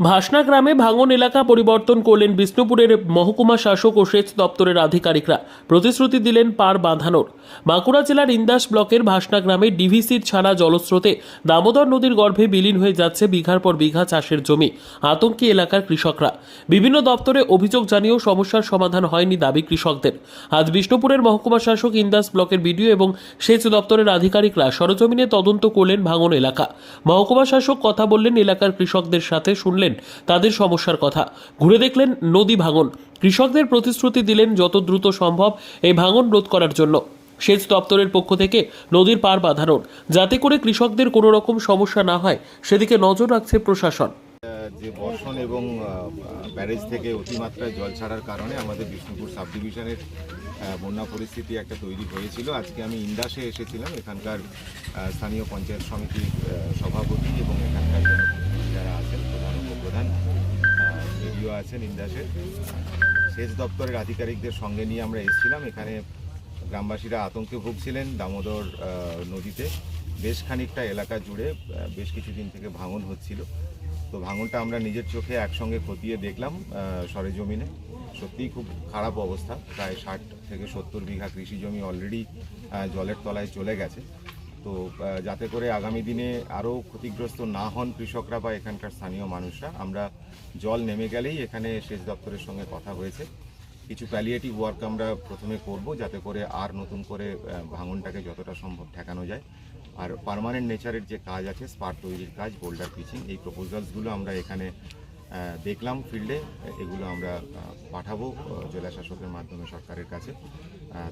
ভাসনা গ্রামে ভাঙন এলাকা পরিবর্তন করলেন বিষ্ণুপুরের মহকুমা শাসক ও সেচ দপ্তরের আধিকারিকরা। প্রতিশ্রুতি দিলেন পার বাঁধানোর। বাঁকুড়া জেলার ইন্দাস ব্লকের ভাসনা গ্রামে ডিভিসির ছাড়া জলস্রোতে দামোদর নদীর গর্ভে বিলীন হয়ে যাচ্ছে বিঘার পর বিঘা চাষের জমি, আতঙ্কি এলাকার কৃষকরা। বিভিন্ন দপ্তরে অভিযোগ জানিয়েও সমস্যার সমাধান হয়নি দাবি কৃষকদের। আজ বিষ্ণুপুরের মহকুমা শাসক ইন্দাস ব্লকের বিডিও এবং সেচ দপ্তরের আধিকারিকরা সরজমিনে তদন্ত করলেন ভাঙন এলাকা। মহকুমা শাসক কথা বললেন এলাকার কৃষকদের সাথে শুনলেন। তাদের সমস্যার কথা। ঘুরে দেখলেন নদী ভাঙন। কৃষকদের প্রতিশ্রুতি দিলেন যত দ্রুত সম্ভব এই ভাঙন রোধ করার জন্য। সেচ দপ্তরের পক্ষ থেকে নদীর পার বাঁধানোর। যাতে করে কৃষকদের কোনো রকম সমস্যা না হয়, সেদিকে নজর রাখছে প্রশাসন। যে বর্ষণ এবং ব্যারেজ থেকে অতিমাত্রায় জল ছাড়ার কারণে আমাদের বিষ্ণুপুর সাব ডিভিশনের বন্যা পরিস্থিতি একটা তৈরি হয়েছিল। আজকে আমি ইন্দাসে এসেছিলাম, এখানকার স্থানীয় পঞ্চায়েত সমিতির সভাপতি এবং এখানকার যারা আছেন, প্রধান উপপ্রধান বিডিও আছেন ইন্দাসের সেচ দপ্তরের আধিকারিকদের সঙ্গে নিয়ে আমরা এসেছিলাম। এখানে গ্রামবাসীরা আতঙ্কে ভুগছিলেন দামোদর নদীতে। বেশ খানিকটা এলাকা জুড়ে বেশ কিছুদিন থেকে ভাঙন হচ্ছিল। তো ভাঙনটা আমরা নিজের চোখে একসঙ্গে খতিয়ে দেখলাম সরেজমিনে। সত্যিই খুব খারাপ অবস্থা, প্রায় ষাট থেকে সত্তর বিঘা কৃষি জমি অলরেডি জলের তলায় চলে গেছে। তো যাতে করে আগামী দিনে আরও ক্ষতিগ্রস্ত না হন কৃষকরা বা এখানকার স্থানীয় মানুষরা, আমরা জল নেমে গেলেই এখানে সেচ দপ্তরের সঙ্গে কথা হয়েছে। কিছু প্যালিয়েটিভ ওয়ার্ক আমরা প্রথমে করব, যাতে করে আর নতুন করে ভাঙনটাকে যতটা সম্ভব ঠেকানো যায়। আর পার্মানেন্ট নেচারের যে কাজ আছে স্পার তৈরির কাজ বোল্ডার পিচিং এই প্রপোজালসগুলো আমরা এখানে দেখলাম ফিল্ডে এগুলো আমরা পাঠাবো জেলা শাসকের মাধ্যমে সরকারের কাছে।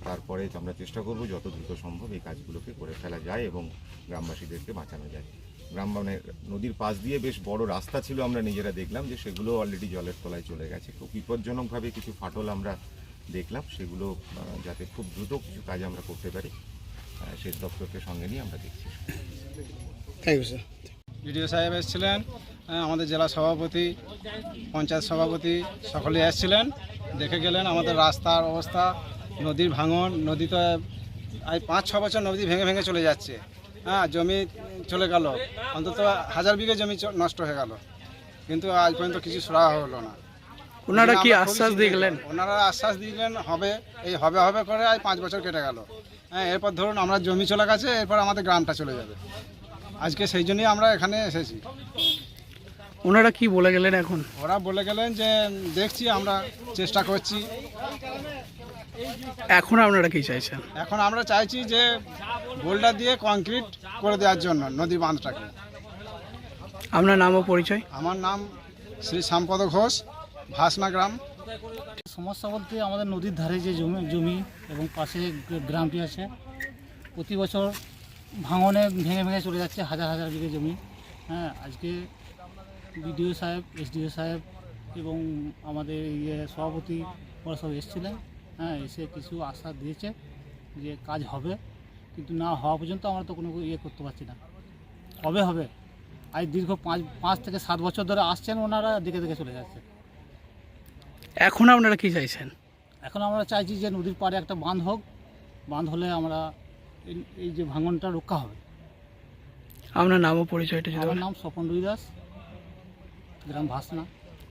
তারপরে আমরা চেষ্টা করব যত দ্রুত সম্ভব এই কাজগুলোকে করে ফেলা যায় এবং গ্রামবাসীদেরকে বাঁচানো যায়। গ্রাম মানে নদীর পাশ দিয়ে বেশ বড় রাস্তা ছিল, আমরা নিজেরা দেখলাম যে সেগুলো অলরেডি জলের তলায় চলে গেছে। খুব বিপজ্জনকভাবে কিছু ফাটল আমরা দেখলাম, সেগুলো যাতে খুব দ্রুত কিছু কাজ আমরা করতে পারি। সেচ দপ্তরকে সঙ্গে নিয়ে আমরা দেখছি। থ্যাংক ইউ স্যার বিডিও সাহেব এসেছিলেন হ্যাঁ, আমাদের জেলা সভাপতি পঞ্চায়েত সভাপতি সকলে এসেছিলেন দেখে গেলেন আমাদের রাস্তার অবস্থা নদীর ভাঙন নদীতে আজ পাঁচ ছ বছর নদী ভেঙে ভেঙে চলে যাচ্ছে। হ্যাঁ জমি চলে গেল অন্তত হাজার বিঘে জমি নষ্ট হয়ে গেল। কিন্তু আজ পর্যন্ত কিছু সুরাহা হলো না। ওনারা কি আশ্বাস। দিলেন? ওনারা আশ্বাস দিলেন হবে এই হবে হবে করে আজ পাঁচ বছর কেটে গেল। হ্যাঁ এরপর ধরুন আমরা জমি চলে গেছে এরপর আমাদের গ্রামটা চলে যাবে। আজকে সেই জন্যই আমরা এখানে এসেছি। ওনারা কি বলে গেলেন এখন? ওরা বলে গেলেন যে দেখছি আমরা চেষ্টা করছি। এখন আপনারা কি চাইছেন? এখন আমরা চাইছি যে বোল্ডার দিয়ে কংক্রিট করে দেওয়ার জন্য নদী বাঁধটাকে। আপনার নাম ও পরিচয়? আমার নাম শ্রী শ্যামপদ ঘোষ ভাসনা গ্রাম। সমস্যা বলতে আমাদের নদীর ধারে যে জমি জমি এবং পাশে গ্র- গ্রামটি আছে, প্রতি বছর ভাঙনে ভেঙে ভেঙে চলে যাচ্ছে হাজার হাজার বিঘে জমি। হ্যাঁ আজকে বিডিও সাহেব, এসডিও সাহেব এবং আমাদের ইয়ে সভাপতি ওরা সব এসেছিলেন। হ্যাঁ এসে কিছু আশা দিয়েছে যে কাজ হবে, কিন্তু না হওয়া পর্যন্ত আমরা তো কোনো ইয়ে করতে পারছি না। হবে হবে। আজ দীর্ঘ পাঁচ পাঁচ থেকে সাত বছর ধরে আসছেন, ওনারা দেখে দেখে চলে যাচ্ছে। এখন আপনারা কি চাইছেন? এখন আমরা চাইছি যে নদীর পাড়ে একটা বাঁধ হোক। বাঁধ হলে আমরা এই- যে ভাঙনটা রক্ষা হবে। আপনার নাম ও পরিচয়টা আমার নাম স্বপন রুই দাস গ্রাম ভাসনা।